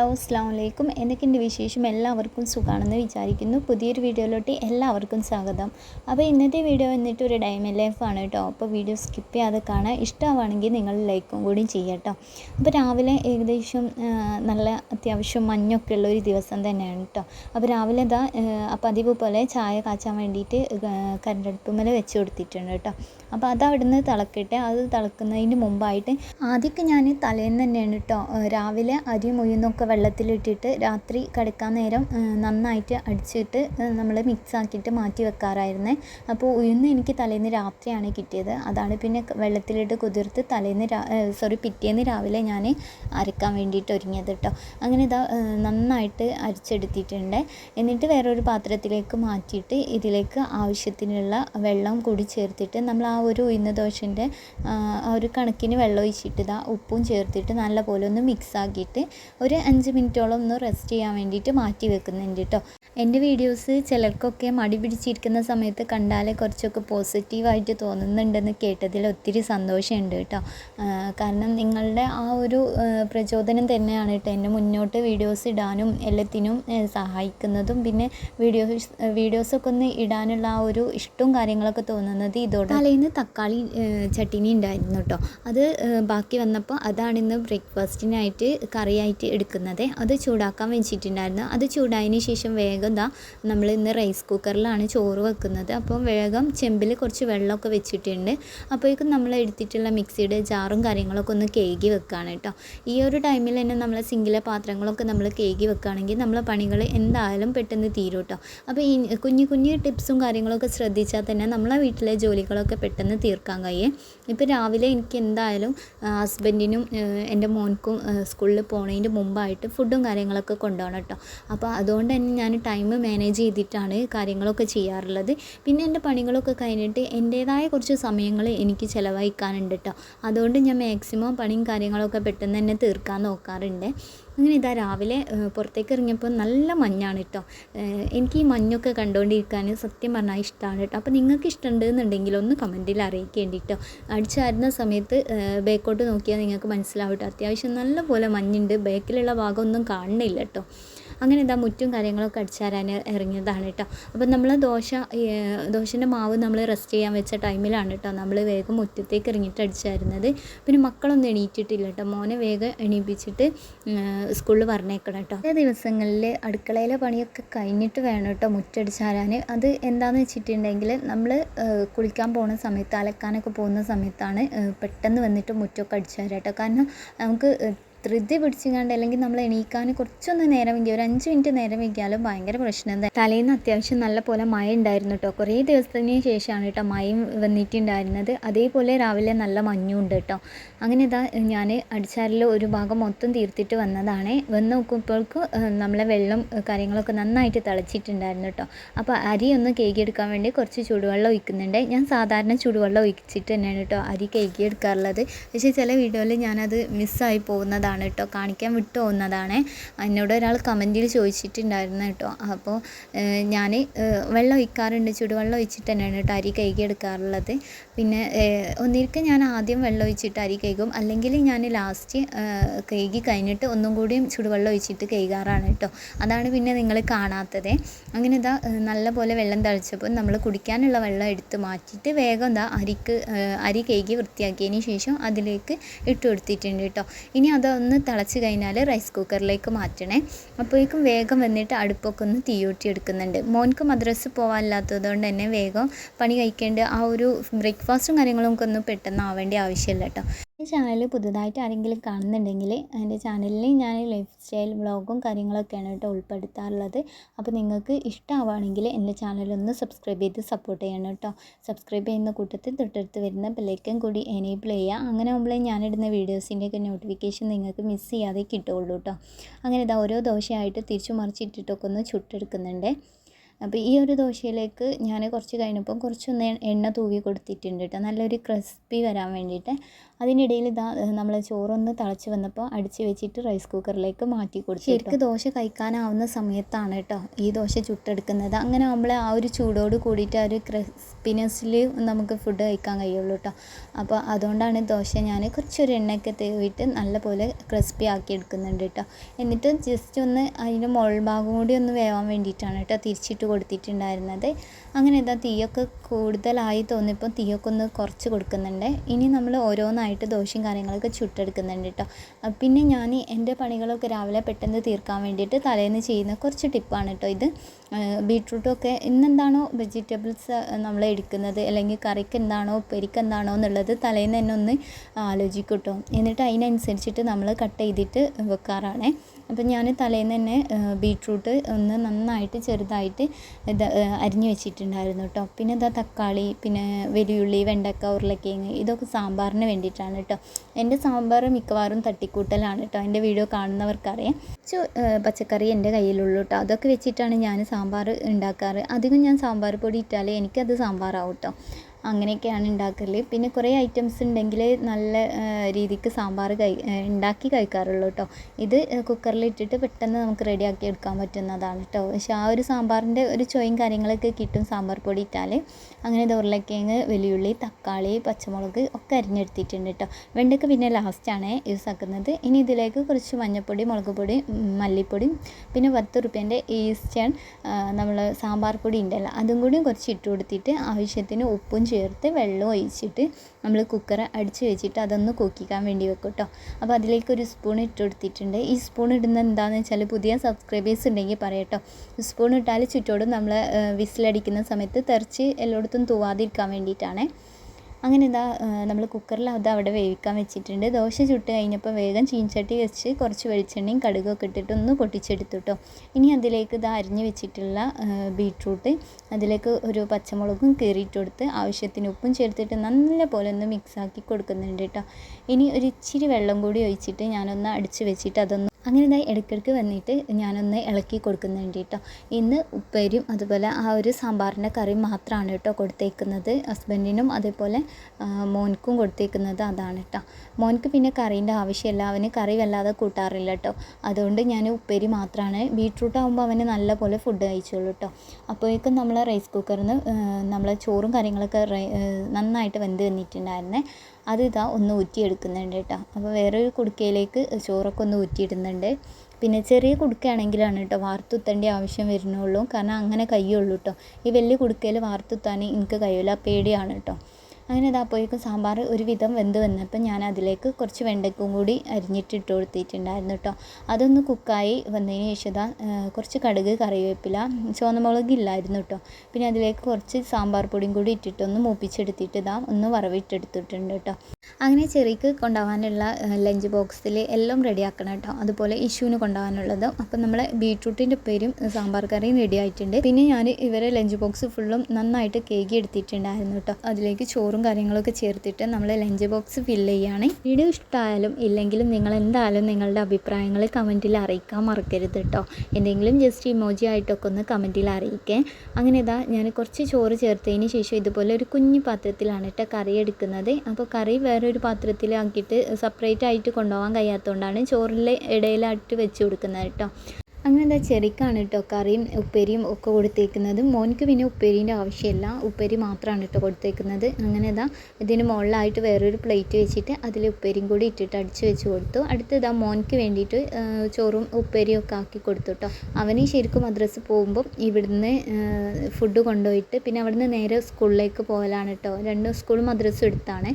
അസ്സാം വലൈക്കും എന്തൊക്കെയുണ്ട് വിശേഷം? എല്ലാവർക്കും സുഖമാണെന്ന് വിചാരിക്കുന്നു. പുതിയൊരു വീഡിയോയിലോട്ട് എല്ലാവർക്കും സ്വാഗതം. അപ്പോൾ ഇന്നത്തെ വീഡിയോ വന്നിട്ട് ഒരു ഡയമണ്ട് ലൈഫാണ് കേട്ടോ. അപ്പോൾ വീഡിയോ സ്കിപ്പ് ചെയ്യാതെ കാണാൻ ഇഷ്ടമാണെങ്കിൽ നിങ്ങൾ ലൈക്കും കൂടി ചെയ്യട്ടോ അപ്പോൾ രാവിലെ ഏകദേശം നല്ല അത്യാവശ്യം മഞ്ഞൊക്കെ ഉള്ള ഒരു ദിവസം തന്നെയാണ് കേട്ടോ. അപ്പോൾ രാവിലെ ഇതാ പതിവ് പോലെ ചായ കാച്ചാൻ വേണ്ടിയിട്ട് കരണ്ടടുപ്പുമല വെച്ച് കൊടുത്തിട്ടുണ്ട് കേട്ടോ. അപ്പോൾ അത് അവിടുന്ന് തിളക്കട്ടെ. അത് തിളക്കുന്നതിന് മുമ്പായിട്ട് ആദ്യമൊക്കെ ഞാൻ തലേന്ന് തന്നെയാണ് കേട്ടോ രാവിലെ രാവിലെ അരിയും ഉഴുന്നൊക്കെ വെള്ളത്തിലിട്ടിട്ട് രാത്രി കിടക്കാൻ നേരം നന്നായിട്ട് അടിച്ചിട്ട് നമ്മൾ മിക്സ് ആക്കിയിട്ട് മാറ്റി വെക്കാറായിരുന്നേ. അപ്പോൾ ഉഴുന്ന് എനിക്ക് തലേന്ന് രാത്രിയാണ് കിട്ടിയത്. അതാണ് പിന്നെ വെള്ളത്തിലിട്ട് കുതിർത്ത് തലേന്ന് സോറി പിറ്റേന്ന് രാവിലെ ഞാൻ അരക്കാൻ വേണ്ടിയിട്ട് ഒരുങ്ങിയത് കേട്ടോ അങ്ങനെ ഇതാ നന്നായിട്ട് അരിച്ചെടുത്തിട്ടുണ്ട്. എന്നിട്ട് വേറൊരു പാത്രത്തിലേക്ക് മാറ്റിയിട്ട് ഇതിലേക്ക് ആവശ്യത്തിനുള്ള വെള്ളം കൂടി ചേർത്തിട്ട് നമ്മൾ ആ ഒരു ഉയർന്ന ദോശന്റെ ആ ഒരു കണക്കിന് വെള്ളം ഒഴിച്ചിട്ട് ഇതാ ഉപ്പും ചേർത്തിട്ട് നല്ലപോലെ ഒന്ന് മിക്സ് ആക്കിയിട്ട് ഒരു അഞ്ച് മിനിറ്റോളം ഒന്ന് റെസ്റ്റ് ചെയ്യാൻ വേണ്ടിയിട്ട് മാറ്റി വെക്കുന്നുണ്ട് കേട്ടോ എന്റെ വീഡിയോസ് ചിലർക്കൊക്കെ മടി പിടിച്ചിരിക്കുന്ന സമയത്ത് കണ്ടാലേ കുറച്ചൊക്കെ പോസിറ്റീവായിട്ട് തോന്നുന്നുണ്ടെന്ന് കേട്ടതിൽ ഒത്തിരി സന്തോഷമുണ്ട് കേട്ടോ. കാരണം നിങ്ങളുടെ ആ ഒരു പ്രചോദനം തന്നെയാണ് കേട്ടോ എന്നെ മുന്നോട്ട് വീഡിയോസ് ഇടാനും എല്ലാത്തിനും സഹായിക്കുന്നതും. പിന്നെ വീഡിയോസ് വീഡിയോസൊക്കെ ഒന്ന് ഇടാനുള്ള ആ ഒരു ഇഷ്ടവും കാര്യങ്ങളൊക്കെ തോന്നുന്നത് ഇതോടെ. തലേന്ന് തക്കാളി ചട്ടിനി ഉണ്ടായിരുന്നു കേട്ടോ. അത് ബാക്കി വന്നപ്പോൾ അതാണ് ഇന്ന് ബ്രേക്ക്ഫാസ്റ്റിനായിട്ട് കറിയായിട്ട് എടുക്കുന്നത്. അത് ചൂടാക്കാൻ വെച്ചിട്ടുണ്ടായിരുന്നു. അത് ചൂടായതിന് ശേഷം വേഗം ദാ നമ്മൾ ഇന്ന് റൈസ് കുക്കറിലാണ് ചോറ് വെക്കുന്നത്. അപ്പോൾ വേഗം ചെമ്പിൽ കുറച്ച് വെള്ളമൊക്കെ വെച്ചിട്ടുണ്ട്. അപ്പോഴേക്കും നമ്മൾ എടുത്തിട്ടുള്ള മിക്സിയുടെ ജാറും കാര്യങ്ങളൊക്കെ ഒന്ന് കേകി വെക്കുകയാണ് കേട്ടോ. ഈ ഒരു ടൈമിൽ തന്നെ നമ്മൾ സിങ്കിലെ പാത്രങ്ങളൊക്കെ നമ്മൾ കേകി വെക്കുകയാണെങ്കിൽ നമ്മളെ പണികൾ എന്തായാലും പെട്ടെന്ന് തീരും കേട്ടോ. അപ്പോൾ ഈ കുഞ്ഞു കുഞ്ഞു ടിപ്സും കാര്യങ്ങളൊക്കെ ശ്രദ്ധിച്ചാൽ തന്നെ നമ്മളെ വീട്ടിലെ ജോലികളൊക്കെ പെട്ടെന്ന് തീർക്കാൻ കഴിയും. ഇപ്പോൾ രാവിലെ എനിക്ക് എന്തായാലും ഹസ്ബൻഡിനും എന്റെ മോൻക്കും സ്കൂളിൽ പോണതിന്റെ മുമ്പായിട്ട് ഫുഡും കാര്യങ്ങളൊക്കെ കൊണ്ടുപോകണം കേട്ടോ. അപ്പോൾ അതുകൊണ്ട് തന്നെ ഞാൻ ടൈം മാനേജ് ചെയ്തിട്ടാണ് കാര്യങ്ങളൊക്കെ ചെയ്യാറുള്ളത്. പിന്നെ എന്റെ പണികളൊക്കെ കഴിഞ്ഞിട്ട് എന്റേതായ കുറച്ച് സമയങ്ങൾ എനിക്ക് ചിലവഴിക്കാനുണ്ട് കേട്ടോ അതുകൊണ്ട് ഞാൻ മാക്സിമം പണിയും കാര്യങ്ങളൊക്കെ പെട്ടെന്ന് തന്നെ തീർക്കാൻ നോക്കാറുണ്ട്. അങ്ങനെ ഇതാ രാവിലെ പുറത്തേക്ക് ഇറങ്ങിയപ്പോൾ നല്ല മഞ്ഞാണ് കേട്ടോ എനിക്ക് ഈ മഞ്ഞൊക്കെ കണ്ടുകൊണ്ടിരിക്കാൻ സത്യം പറഞ്ഞാൽ ഇഷ്ടമാണ് കേട്ടോ അപ്പോൾ നിങ്ങൾക്ക് ഇഷ്ടമുണ്ടെന്നുണ്ടെങ്കിൽ ഒന്ന് കമന്റിൽ അറിയിക്കേണ്ടി കേട്ടോ അടിച്ചായിരുന്ന സമയത്ത് ബേക്കോട്ട് നോക്കിയാൽ നിങ്ങൾക്ക് മനസ്സിലാവും കേട്ടോ അത്യാവശ്യം നല്ല പോലെ മഞ്ഞുണ്ട് ബേക്കിലുള്ള ഭാഗമൊന്നും കാണുന്നില്ല കേട്ടോ അങ്ങനെ ഇതാ മുറ്റും കാര്യങ്ങളൊക്കെ അടിച്ചാരാൻ ഇറങ്ങിയതാണ് കേട്ടോ. അപ്പം നമ്മൾ ദോശ ദോശന്റെ മാവ് നമ്മൾ റെസ്റ്റ് ചെയ്യാൻ വെച്ച ടൈമിലാണ് കേട്ടോ നമ്മൾ വേഗം മുറ്റത്തേക്ക് ഇറങ്ങിയിട്ട് അടിച്ചായിരുന്നത്. പിന്നെ മക്കളൊന്നും എണീറ്റിട്ടില്ല കേട്ടോ. മോനെ വേഗം എണീപ്പിച്ചിട്ട് സ്കൂളിൽ പറഞ്ഞേക്കണം കേട്ടോ. ചില ദിവസങ്ങളിൽ അടുക്കളയിലെ പണിയൊക്കെ കഴിഞ്ഞിട്ട് വേണം കേട്ടോ മുറ്റടിച്ചാരാൻ അത് എന്താണെന്ന് വെച്ചിട്ടുണ്ടെങ്കിൽ നമ്മൾ കുളിക്കാൻ പോകുന്ന സമയത്ത് അലക്കാനൊക്കെ പോകുന്ന സമയത്താണ് പെട്ടെന്ന് വന്നിട്ട് മുറ്റമൊക്കെ അടിച്ചാരാട്ടോ കാരണം നമുക്ക് ധൃതി പിടിച്ചിങ്ങാണ്ട് അല്ലെങ്കിൽ നമ്മൾ എണീക്കാൻ കുറച്ചൊന്ന് നേരം വൈകി ഒരു അഞ്ച് മിനിറ്റ് നേരം വൈകിയാലും ഭയങ്കര പ്രശ്നം തന്നെ തലേന്ന് അത്യാവശ്യം നല്ല പോലെ മഴ ഉണ്ടായിരുന്നു കേട്ടോ കുറേ ദിവസത്തിന് ശേഷമാണ് കേട്ടോ മഴയും വന്നിട്ടുണ്ടായിരുന്നത്. അതേപോലെ രാവിലെ നല്ല മഞ്ഞും ഉണ്ട് കേട്ടോ അങ്ങനെ ഇതാ ഞാൻ അടിച്ചാറിൽ ഒരു ഭാഗം മൊത്തം തീർത്തിട്ട് വന്നതാണ്. വന്ന് നോക്കുമ്പോൾക്ക് നമ്മളെ വെള്ളം കാര്യങ്ങളൊക്കെ നന്നായിട്ട് തിളച്ചിട്ടുണ്ടായിരുന്നു കേട്ടോ അപ്പോൾ അരി ഒന്ന് കേകിയെടുക്കാൻ വേണ്ടി കുറച്ച് ചൂടുവെള്ളം ഒഴിക്കുന്നുണ്ട്. ഞാൻ സാധാരണ ചൂടുവെള്ളം ഒഴിച്ചിട്ട് തന്നെയാണ് കേട്ടോ അരി കേകിയെടുക്കാറുള്ളത് പക്ഷേ ചില വീഡിയോയിൽ ഞാനത് മിസ്സായി പോകുന്നതാണ്. കേട്ടോ. കാണിക്കാൻ വിട്ടു പോകുന്നതാണ്. എന്നോട് ഒരാൾ കമന്റിൽ ചോദിച്ചിട്ടുണ്ടായിരുന്നു കേട്ടോ. അപ്പോൾ ഞാൻ വെള്ളം ഒഴിക്കാറുണ്ട്. ചൂടുവെള്ളം ഒഴിച്ചിട്ട് തന്നെയാണ് കേട്ടോ അരി കഴുകിയെടുക്കാറുള്ളത് പിന്നെ ഏഹ്, ഒന്നിരിക്കൽ ഞാൻ ആദ്യം വെള്ളം ഒഴിച്ചിട്ട് അരി കഴുകും. അല്ലെങ്കിൽ ഞാൻ ലാസ്റ്റ് കഴുകി കഴിഞ്ഞിട്ട് ഒന്നും കൂടിയും ചൂടുവെള്ളം ഒഴിച്ചിട്ട് കഴുകാറാണ് കേട്ടോ. അതാണ് പിന്നെ നിങ്ങൾ കാണാത്തത്. അങ്ങനെ ഇതാ നല്ല പോലെ വെള്ളം തളിച്ചപ്പോൾ നമ്മൾ കുടിക്കാനുള്ള വെള്ളം എടുത്ത് മാറ്റിയിട്ട് വേഗം എന്താ അരിക്ക് അരി കഴുകി വൃത്തിയാക്കിയതിന് ശേഷം അതിലേക്ക് ഇട്ട് കൊടുത്തിട്ടുണ്ട് കേട്ടോ. ഇനി അതൊന്ന് തിളച്ച് കഴിഞ്ഞാൽ റൈസ് കുക്കറിലേക്ക് മാറ്റണേ. അപ്പോഴേക്കും വേഗം വന്നിട്ട് അടുപ്പൊക്കെ ഒന്ന് തീയൂട്ടി എടുക്കുന്നുണ്ട് മോൻക്ക് മദ്രസ് പോകാനില്ലാത്തത് കൊണ്ട് തന്നെ വേഗം പണി കഴിക്കേണ്ട ആ ഒരു ബ്രേക്ക്ഫാസ്റ്റും കാര്യങ്ങളും ഒക്കെ ഒന്ന് പെട്ടെന്ന് ആവേണ്ട ആവശ്യമില്ല കേട്ടോ. ഈ ചാനൽ പുതുതായിട്ട് ആരെങ്കിലും കാണുന്നുണ്ടെങ്കിൽ എന്റെ ചാനലിൽ ഞാൻ ലൈഫ് സ്റ്റൈൽ വ്ളോഗും കാര്യങ്ങളൊക്കെയാണ് കേട്ടോ ഉൾപ്പെടുത്താറുള്ളത്. അപ്പോൾ നിങ്ങൾക്ക് ഇഷ്ടമാവുകയാണെങ്കിൽ എന്റെ ചാനലൊന്ന് സബ്സ്ക്രൈബ് ചെയ്ത് സപ്പോർട്ട് ചെയ്യണം കേട്ടോ. സബ്സ്ക്രൈബ് ചെയ്യുന്ന കൂട്ടത്തിൽ തൊട്ടടുത്ത് വരുന്ന ബെല്ലൈക്കൻ കൂടി എനേബിൾ ചെയ്യുക. അങ്ങനെ ആകുമ്പോഴേ ഞാനിടുന്ന വീഡിയോസിന്റെയൊക്കെ നോട്ടിഫിക്കേഷൻ നിങ്ങൾക്ക് മിസ് ചെയ്യാതെ കിട്ടുള്ളൂ കേട്ടോ. അങ്ങനെ ഇതാ ഓരോ ദോശയായിട്ട് തിരിച്ചു മറിച്ചിട്ടിട്ടൊക്കെ ഒന്ന് ചുട്ടെടുക്കുന്നുണ്ട്. അപ്പോൾ ഈ ഒരു ദോശയിലേക്ക് ഞാൻ കുറച്ച് കഴിഞ്ഞപ്പം കുറച്ചൊന്ന് എണ്ണ തൂവി കൊടുത്തിട്ടുണ്ട് കേട്ടോ. നല്ലൊരു ക്രിസ്പി വരാൻ വേണ്ടിയിട്ട്. അതിനിടയിൽ ഇതാ നമ്മൾ ചോറൊന്ന് തിളച്ച് വന്നപ്പോൾ അടിച്ച് വെച്ചിട്ട് റൈസ് കുക്കറിലേക്ക് മാറ്റി കൊടുത്തു ശരിക്കും ദോശ കഴിക്കാനാവുന്ന സമയത്താണ് കേട്ടോ ഈ ദോശ ചുട്ടെടുക്കുന്നത്. അങ്ങനെ നമ്മൾ ആ ഒരു ചൂടോട് കൂടിയിട്ട് ആ ഒരു ക്രിസ്പിനെസ്സിൽ നമുക്ക് ഫുഡ് കഴിക്കാൻ കഴിയുള്ളൂ കേട്ടോ അപ്പോൾ അതുകൊണ്ടാണ് ദോശ ഞാൻ കുറച്ചൊരു എണ്ണയൊക്കെ തേവിട്ട് നല്ലപോലെ ക്രിസ്പി ആക്കി എടുക്കുന്നുണ്ട് കേട്ടോ എന്നിട്ട് ജസ്റ്റ് ഒന്ന് അതിന്റെ മുകൾ ഭാഗം കൂടി ഒന്ന് വേവാൻ വേണ്ടിയിട്ടാണ് കേട്ടോ തിരിച്ചിട്ട് കൊടുത്തിട്ടുണ്ടായിരുന്നത്. അങ്ങനെ ഇതാ തീയൊക്കെ കൂടുതലായി തോന്നിയപ്പോൾ തീയൊക്കെ ഒന്ന് കുറച്ച് കൊടുക്കുന്നുണ്ട്. ഇനി നമ്മൾ ഓരോന്നായിട്ട് ദോശയും കാര്യങ്ങളൊക്കെ ചുട്ടെടുക്കുന്നുണ്ട് കേട്ടോ പിന്നെ ഞാൻ എന്റെ പണികളൊക്കെ രാവിലെ പെട്ടെന്ന് തീർക്കാൻ വേണ്ടിയിട്ട് തലേന്ന് ചെയ്യുന്ന കുറച്ച് ടിപ്പാണ് കേട്ടോ ഇത്. ബീട്രൂട്ടൊക്കെ ഇന്നെന്താണോ വെജിറ്റബിൾസ് നമ്മൾ എടുക്കുന്നത് അല്ലെങ്കിൽ കറിക്ക് എന്താണോ പെരിക്ക് എന്താണോ എന്നുള്ളത് തലേന്ന് തന്നെ ഒന്ന് ആലോചിക്കും കേട്ടോ എന്നിട്ട് അതിനനുസരിച്ചിട്ട് നമ്മൾ കട്ട് ചെയ്തിട്ട് വെക്കാറാണ്. അപ്പം ഞാൻ തലേന്ന് തന്നെ ബീട്രൂട്ട് ഒന്ന് നന്നായിട്ട് ചെറുതായിട്ട് ഇത് അരിഞ്ഞു വെച്ചിട്ടുണ്ടായിരുന്നു കേട്ടോ പിന്നെ ഇതാ തക്കാളി പിന്നെ വലിയുള്ളി വെണ്ടക്ക ഉരുളക്കിഴങ്ങ് ഇതൊക്കെ സാമ്പാറിന് വേണ്ടിയിട്ടാണ് കേട്ടോ. എന്റെ സാമ്പാർ മിക്കവാറും തട്ടിക്കൂട്ടലാണ് കേട്ടോ. എന്റെ വീഡിയോ കാണുന്നവർക്കറിയാം. കുറച്ച് പച്ചക്കറി എന്റെ കയ്യിലുള്ളൂ കേട്ടോ. അതൊക്കെ വെച്ചിട്ടാണ് ഞാൻ സാമ്പാർ ഉണ്ടാക്കാറ്. അധികം ഞാൻ സാമ്പാർ പൊടി ഇട്ടാലേ എനിക്കത് സാമ്പാറാവും കേട്ടോ. അങ്ങനെയൊക്കെയാണ് ഉണ്ടാക്കൽ പിന്നെ കുറേ ഐറ്റംസ് ഉണ്ടെങ്കിൽ നല്ല രീതിക്ക് സാമ്പാർ കഴി ഉണ്ടാക്കി കഴിക്കാറുള്ളൂ കേട്ടോ ഇത് കുക്കറിൽ ഇട്ടിട്ട് പെട്ടെന്ന് നമുക്ക് റെഡിയാക്കി എടുക്കാൻ പറ്റുന്നതാണ് കേട്ടോ പക്ഷേ ആ ഒരു സാമ്പാറിന്റെ ഒരു ചൊയും കാര്യങ്ങളൊക്കെ കിട്ടും സാമ്പാർ പൊടി ഇട്ടാൽ അങ്ങനെ ഇത് ഉരുളക്കിഴങ്ങ് വെല്ലുള്ളി തക്കാളി പച്ചമുളക് ഒക്കെ അരിഞ്ഞെടുത്തിട്ടുണ്ട് കേട്ടോ വെണ്ടയ്ക്ക് പിന്നെ ലാസ്റ്റാണ് യൂസ് ആക്കുന്നത്. ഇനി ഇതിലേക്ക് കുറച്ച് മഞ്ഞൾപ്പൊടി മുളക് പൊടി മല്ലിപ്പൊടി പിന്നെ പത്ത് റുപ്യേന്റെ ഈസ്റ്റേൺ നമ്മൾ സാമ്പാർ പൊടി ഉണ്ടല്ലോ. അതും കൂടി കുറച്ച് ഇട്ട് കൊടുത്തിട്ട് ആവശ്യത്തിന് ഉപ്പും ചേർത്ത് വെള്ളം ഒഴിച്ചിട്ട് നമ്മൾ കുക്കർ അടിച്ച് വെച്ചിട്ട് അതൊന്ന് കുക്കിക്കാൻ വേണ്ടി വെക്കും കേട്ടോ അപ്പോൾ അതിലേക്ക് ഒരു സ്പൂൺ ഇട്ട് കൊടുത്തിട്ടുണ്ട്. ഈ സ്പൂൺ ഇടുന്നത് എന്താണെന്ന് വെച്ചാൽ പുതിയ സബ്സ്ക്രൈബേഴ്സ് ഉണ്ടെങ്കിൽ പറയട്ടോ സ്പൂൺ ഇട്ടാൽ ചുറ്റോടും നമ്മൾ വിസിലടിക്കുന്ന സമയത്ത് തെറിച്ച് എല്ലായിടത്തും തൂവാതിരിക്കാൻ വേണ്ടിയിട്ടാണ്. അങ്ങനെ ഇതാ നമ്മൾ കുക്കറിൽ അത് അവിടെ വേവിക്കാൻ വെച്ചിട്ടുണ്ട്. ദോശ ചുട്ട് കഴിഞ്ഞപ്പോൾ വേഗം ചീൻചട്ടി വെച്ച് കുറച്ച് വെളിച്ചെണ്ണയും കടുകൊക്കെ ഇട്ടിട്ട് ഒന്ന് പൊട്ടിച്ചെടുത്തു കേട്ടോ ഇനി അതിലേക്ക് ഇത് അരിഞ്ഞ് വെച്ചിട്ടുള്ള ബീട്രൂട്ട് അതിലേക്ക് ഒരു പച്ചമുളകും കീറിയിട്ട് കൊടുത്ത് ആവശ്യത്തിന് ഉപ്പും ചേർത്തിട്ട് നല്ല പോലെ ഒന്ന് മിക്സാക്കി കൊടുക്കുന്നുണ്ട് കേട്ടോ ഇനി ഒരു ഇച്ചിരി വെള്ളം കൂടി ഒഴിച്ചിട്ട് ഞാനൊന്ന് അടിച്ച് വെച്ചിട്ട് അതൊന്ന് അങ്ങനെ ഇതായി ഇടയ്ക്കിടയ്ക്ക് വന്നിട്ട് ഞാനൊന്ന് ഇളക്കി കൊടുക്കുന്നുണ്ട് കേട്ടോ ഇന്ന് ഉപ്പേരിയും അതുപോലെ ആ ഒരു സാമ്പാറിന്റെ കറി മാത്രമാണ് കേട്ടോ കൊടുത്തേക്കുന്നത്. ഹസ്ബൻഡിനും അതേപോലെ മോൻക്കും കൊടുത്തേക്കുന്നത് അതാണ് കേട്ടോ. മോൻക്ക് പിന്നെ കറീന്റെ ആവശ്യമില്ല. അവന് കറി വല്ലാതെ കൂട്ടാറില്ല കേട്ടോ. അതുകൊണ്ട് ഞാൻ ഉപ്പേരി മാത്രമാണ് ബീട്രൂട്ട് ആകുമ്പോൾ അവന് നല്ലപോലെ ഫുഡ് കഴിച്ചോളൂ കേട്ടോ. അപ്പോഴേക്കും നമ്മൾ റൈസ് കുക്കറിൽ നിന്ന് നമ്മൾ ചോറും കാര്യങ്ങളൊക്കെ നന്നായിട്ട് വെന്ത് വന്നിട്ടുണ്ടായിരുന്നേ. അത് ഇതാ ഒന്ന് ഊറ്റിയെടുക്കുന്നുണ്ട് കേട്ടോ. അപ്പോൾ വേറൊരു കുടുക്കയിലേക്ക് ചോറൊക്കെ ഒന്ന് ഊറ്റിയിടുന്നുണ്ട്. പിന്നെ ചെറിയ കുടുക്കയാണെങ്കിലാണ് കേട്ടോ വാർത്തുത്തേണ്ട ആവശ്യം വരുന്നുള്ളൂ. കാരണം അങ്ങനെ കഴിയുള്ളൂ കേട്ടോ. ഈ വലിയ കുടുക്കയിൽ വാർത്തുത്താൻ എനിക്ക് കഴിയില്ല. പേടിയാണ് കേട്ടോ. അങ്ങനെ ഇതാപ്പോഴേക്കും സാമ്പാർ ഒരുവിധം വെന്ത് വന്നപ്പോൾ ഞാൻ അതിലേക്ക് കുറച്ച് വെണ്ടയ്ക്കും കൂടി അരിഞ്ഞിട്ട് ഇട്ട് കൊടുത്തിട്ടുണ്ടായിരുന്നു കേട്ടോ. അതൊന്ന് കുക്കായി വന്നതിന് ശേഷം ഇതാ കുറച്ച് കടുക് കറിവേപ്പില ചുവന്നമുളക് ഇല്ലായിരുന്നു കേട്ടോ. പിന്നെ അതിലേക്ക് കുറച്ച് സാമ്പാർ പൊടിയും കൂടി ഇട്ടിട്ടൊന്ന് മൂപ്പിച്ചെടുത്തിട്ട് ഇതാ ഒന്ന് വറവിട്ടെടുത്തിട്ടുണ്ട് കേട്ടോ. അങ്ങനെ ചെറിക്ക് കൊണ്ടുപോകാനുള്ള ലഞ്ച് ബോക്സിൽ എല്ലാം റെഡിയാക്കണം കേട്ടോ. അതുപോലെ ഇഷ്യൂവിന് കൊണ്ടുപോകാനുള്ളത്. അപ്പം നമ്മളെ ബീട്രൂട്ടിന്റെ പേരും സാമ്പാർ കറിയും റെഡി ആയിട്ടുണ്ട്. പിന്നെ ഞാൻ ഇവരെ ലഞ്ച് ബോക്സ് ഫുള്ളും നന്നായിട്ട് കേക്കി എടുത്തിട്ടുണ്ടായിരുന്നു കേട്ടോ. അതിലേക്ക് ചോറും കാര്യങ്ങളൊക്കെ ചേർത്തിട്ട് നമ്മൾ ലഞ്ച് ബോക്സ് ഫില്ല് ചെയ്യുകയാണ് വീഡിയോ ഇഷ്ടമായാലും ഇല്ലെങ്കിലും നിങ്ങൾ എന്തായാലും നിങ്ങളുടെ അഭിപ്രായങ്ങൾ കമന്റിൽ അറിയിക്കാൻ മറക്കരുത് കേട്ടോ. എന്തെങ്കിലും ജസ്റ്റ് ഇമോജി ആയിട്ടൊക്കെ ഒന്ന് കമന്റിൽ അറിയിക്കേ. അങ്ങനെ ഇതാ ഞാൻ കുറച്ച് ചോറ് ചേർത്തതിന് ശേഷം ഇതുപോലെ ഒരു കുഞ്ഞു പാത്രത്തിലാണ് കേട്ടോ കറി എടുക്കുന്നത്. അപ്പോൾ കറി വേറൊരു പാത്രത്തിലാക്കിയിട്ട് സെപ്പറേറ്റ് ആയിട്ട് കൊണ്ടുപോകാൻ കഴിയാത്തതുകൊണ്ടാണ് ചോറിലെ ഇടയിലായിട്ട് വെച്ച് കൊടുക്കുന്നത് കേട്ടോ. അങ്ങനെ എന്താ ചെറിക്കാണ് കേട്ടോ കറിയും ഉപ്പേരിയും ഒക്കെ കൊടുത്തേക്കുന്നത്. മോൻക്ക് പിന്നെ ഉപ്പേരീന്റെ ആവശ്യമില്ല. ഉപ്പേരി മാത്രമാണ് കേട്ടോ കൊടുത്തേക്കുന്നത്. അങ്ങനെ ഇതാ ഇതിന് മുകളിലായിട്ട് വേറൊരു പ്ലേറ്റ് വെച്ചിട്ട് അതിൽ ഉപ്പേരിയും കൂടി ഇട്ടിട്ട് അടിച്ച് വെച്ച് കൊടുത്തു. അടുത്ത് ഇതാ മോൻക്ക് വേണ്ടിയിട്ട് ചോറും ഉപ്പേരിയും ഒക്കെ ആക്കി കൊടുത്തു കേട്ടോ. അവന് ശരിക്കും മദ്രസ് പോകുമ്പോൾ ഇവിടുന്ന് ഫുഡ് കൊണ്ടുപോയിട്ട് പിന്നെ അവിടുന്ന് നേരെ സ്കൂളിലേക്ക് പോകലാണ് കേട്ടോ. രണ്ടും സ്കൂളും മദ്രസും എടുത്താണ്.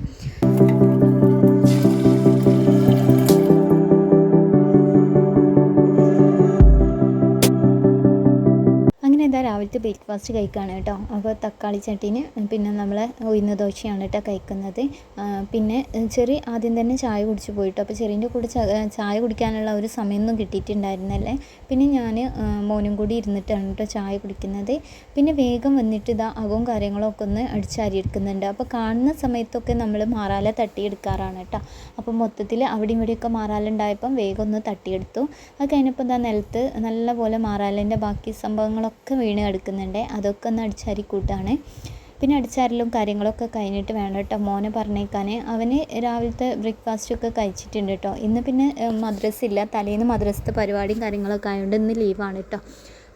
ഇതാ രാവിലത്തെ ബ്രേക്ക്ഫാസ്റ്റ് കഴിക്കുകയാണ് കേട്ടോ. അപ്പോൾ തക്കാളി ചട്ടിന് പിന്നെ നമ്മൾ ഉഴുന്ന ദോശയാണ് കേട്ടോ കഴിക്കുന്നത്. പിന്നെ ചെറി ആദ്യം തന്നെ ചായ കുടിച്ച് പോയിട്ടോ. അപ്പോൾ ചെറിന്റെ കൂടെ ചായ കുടിക്കാനുള്ള ഒരു സമയമൊന്നും കിട്ടിയിട്ടുണ്ടായിരുന്നല്ലേ. പിന്നെ ഞാൻ മോനും കൂടി ഇരുന്നിട്ടാണ് കേട്ടോ ചായ കുടിക്കുന്നത്. പിന്നെ വേഗം വന്നിട്ട് ഇതാ അകവും കാര്യങ്ങളൊക്കെ ഒന്ന് അടിച്ചാരിയെടുക്കുന്നുണ്ട്. അപ്പോൾ കാണുന്ന സമയത്തൊക്കെ നമ്മൾ മാറാല തട്ടിയെടുക്കാറാണ് കേട്ടോ. അപ്പോൾ മൊത്തത്തിൽ അവിടെ ഇവിടെയൊക്കെ മാറാലുണ്ടായപ്പം വേഗം ഒന്ന് തട്ടിയെടുത്തു. അത് കഴിഞ്ഞപ്പോൾ ഇതാ നിലത്ത് നല്ലപോലെ മാറാലിന്റെ ബാക്കി സംഭവങ്ങളൊക്കെ വീണ് കിടക്കുന്നുണ്ട്. അതൊക്കെ ഒന്ന് അടിച്ചാരി കൂട്ടാണ് പിന്നെ അടിച്ചാരലും കാര്യങ്ങളൊക്കെ കഴിഞ്ഞിട്ട് വേണം കേട്ടോ മോനെ പറഞ്ഞേക്കാൻ അവന് രാവിലത്തെ ബ്രേക്ക്ഫാസ്റ്റൊക്കെ കഴിച്ചിട്ടുണ്ട് കേട്ടോ. ഇന്ന് പിന്നെ മദ്രസ ഇല്ല തലേന്ന് മദ്രസത്തെ പരിപാടിയും കാര്യങ്ങളൊക്കെ ആയതുകൊണ്ട് ഇന്ന് ലീവാണ് കേട്ടോ.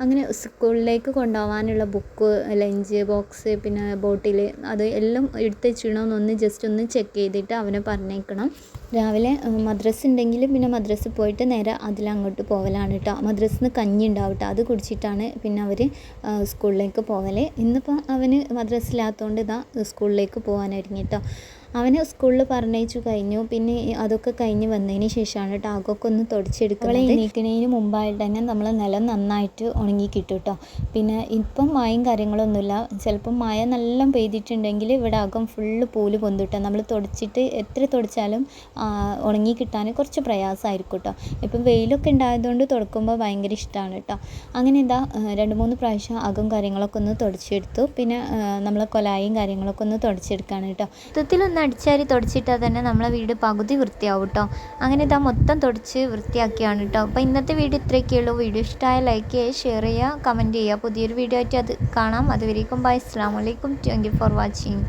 അങ്ങനെ സ്കൂളിലേക്ക് കൊണ്ടുപോകാനുള്ള ബുക്ക് ലഞ്ച് ബോക്സ് പിന്നെ ബോട്ടിൽ അത് എല്ലാം എടുത്ത് വെച്ചിണോന്നൊന്ന് ജസ്റ്റ് ഒന്ന് ചെക്ക് ചെയ്തിട്ട് അവനെ പറഞ്ഞേക്കണം. രാവിലെ മദ്രസ ഉണ്ടെങ്കിൽ പിന്നെ മദ്രസ പോയിട്ട് നേരെ അതിലങ്ങോട്ട് പോവലാണ് കേട്ടോ മദ്രസിൽ നിന്ന് കഞ്ഞി ഉണ്ടാവും അത് കുടിച്ചിട്ടാണ് പിന്നെ അവർ സ്കൂളിലേക്ക് പോവൽ ഇന്നിപ്പോൾ അവന് മദ്രസില്ലാത്തതുകൊണ്ട് ഇതാ സ്കൂളിലേക്ക് പോകാൻ ഒരുങ്ങി കേട്ടോ അവനെ സ്കൂളിൽ പറഞ്ഞയച്ചു കഴിഞ്ഞു. പിന്നെ അതൊക്കെ കഴിഞ്ഞ് വന്നതിന് ശേഷമാണ് കേട്ടോ അകൊക്കെ ഒന്ന് തുടച്ചെടുക്കുന്നത്. അവളെ എണീക്കുന്നതിന് മുമ്പായിട്ട് തന്നെ നമ്മൾ നിലം നന്നായിട്ട് ഉണങ്ങി കിട്ടും കേട്ടോ പിന്നെ ഇപ്പം മായും കാര്യങ്ങളൊന്നുമില്ല. ചിലപ്പം മായ നല്ല പെയ്തിട്ടുണ്ടെങ്കിൽ ഇവിടെ അകം ഫുള്ള് പൂൽ പൊന്തിട്ടോ നമ്മൾ തുടച്ചിട്ട് എത്ര തുടച്ചാലും ഉണങ്ങി കിട്ടാൻ കുറച്ച് പ്രയാസമായിരിക്കും കേട്ടോ ഇപ്പം വെയിലൊക്കെ ഉണ്ടായതുകൊണ്ട് തുടക്കുമ്പോൾ ഭയങ്കര ഇഷ്ടമാണ് കേട്ടോ അങ്ങനെ എന്താ രണ്ട് മൂന്ന് പ്രാവശ്യം അകം കാര്യങ്ങളൊക്കെ ഒന്ന് തുടച്ചെടുത്തു. പിന്നെ നമ്മളെ കൊലായും കാര്യങ്ങളൊക്കെ ഒന്ന് തുടച്ചെടുക്കുകയാണ് കേട്ടോ മൊത്തത്തിലൊന്ന് അടിച്ചാരി തുടച്ചിട്ടാൽ തന്നെ നമ്മളെ വീട് പകുതി വൃത്തിയാവും കേട്ടോ അങ്ങനെ ഇതാ മൊത്തം തുടച്ച് വൃത്തിയാക്കിയാണ് കേട്ടോ അപ്പോൾ ഇന്നത്തെ വീഡിയോ ഇത്രയൊക്കെയുള്ളൂ വീഡിയോ ഇഷ്ടമായ ലൈക്ക് ചെയ്യുക ഷെയർ ചെയ്യുക കമന്റ് ചെയ്യുക. പുതിയൊരു വീഡിയോ ആയിട്ട് അത് കാണാം. അതുവരേക്കും ബൈ അസ്സാം വലൈക്കും താങ്ക് ഫോർ വാച്ചിങ്